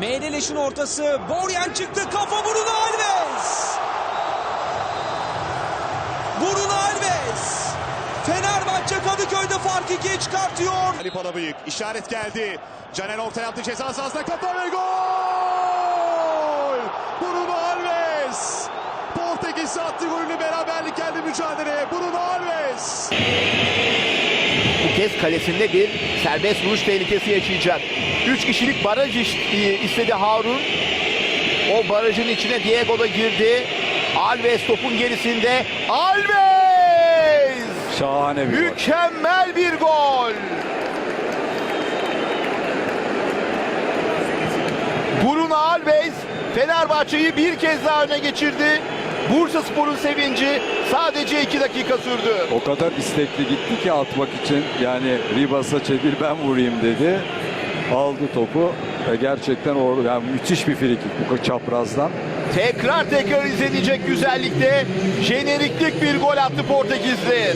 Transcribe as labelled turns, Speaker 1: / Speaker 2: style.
Speaker 1: Meydeleş'in ortası. Borjan çıktı. Kafa Bruno Alves. Bruno Alves. Fenerbahçe Kadıköy'de fark ikiye çıkartıyor.
Speaker 2: Ali Palabıyık işaret geldi. Caner orta yaptı ceza sahasına kafa ve gol! Bruno Alves! Portekiz attı golünü beraberlik geldi mücadeleye. Bruno Alves!
Speaker 3: Kez kalesinde bir serbest vuruş tehlikesi yaşayacak. Üç kişilik baraj istedi Harun. O barajın içine Diego da girdi. Alves topun gerisinde. Alves!
Speaker 4: Şahane bir gol.
Speaker 3: Mükemmel bir gol. Bruno Alves Fenerbahçe'yi bir kez daha öne geçirdi. Bursa Spor'un sevinci sadece iki dakika sürdü.
Speaker 4: O kadar istekli gitti ki atmak için. Yani Ribas'a çevir ben vurayım dedi. Aldı topu. Ve gerçekten orada yani müthiş bir frikik bu çaprazdan.
Speaker 3: Tekrar tekrar izlenecek güzellikte jeneriklik bir gol attı Portekizli.